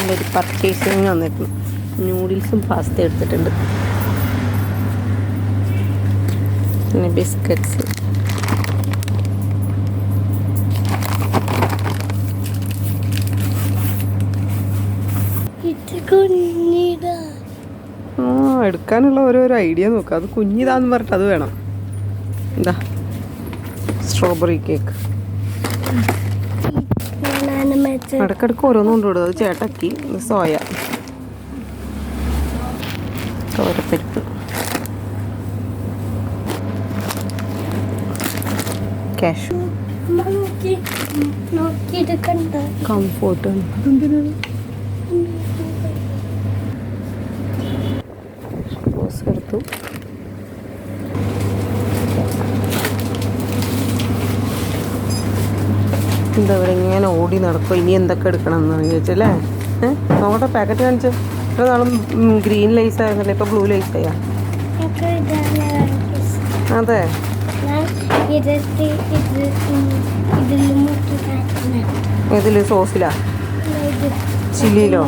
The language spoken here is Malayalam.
നല്ലൊരു പർച്ചേസിങ് വന്നിട്ടുണ്ട് നൂഡിൽസും പാസ്ത എടുത്തിട്ടുണ്ട്. പിന്നെ ബിസ്ക്കറ്റ്സ് ആ എടുക്കാനുള്ള ഓരോരോ ഐഡിയ നോക്കാം. അത് കുഞ്ഞിതാന്ന് പറഞ്ഞിട്ട് അത് വേണം. എന്താ സ്ട്രോബെറി കേക്ക് ഇടയ്ക്കിടയ്ക്ക് ഓരോന്നും കൊണ്ടുവിടും അത് ചേട്ടക്കി സോയ. തോരപ്പരിപ്പ് കാഷു കംഫോർട്ട് എടുത്തു. എന്താ പറയുക ഇങ്ങനെ ഓടി നടക്കും? ഇനി എന്തൊക്കെ എടുക്കണം എന്നാണ് ചോദിച്ചല്ലേ ഏഹ് നോക്കട്ടെ പാക്കറ്റ് കാണിച്ച് ഇത്ര നാളും ഗ്രീൻ ലൈസ് ആയിരുന്നല്ലേ? ഇപ്പോൾ ബ്ലൂ ലൈസ് ആയാ? അതെ. ഇതിൽ സോസിലാ? ചില്ലിലോ ചില്ലിയിലോ?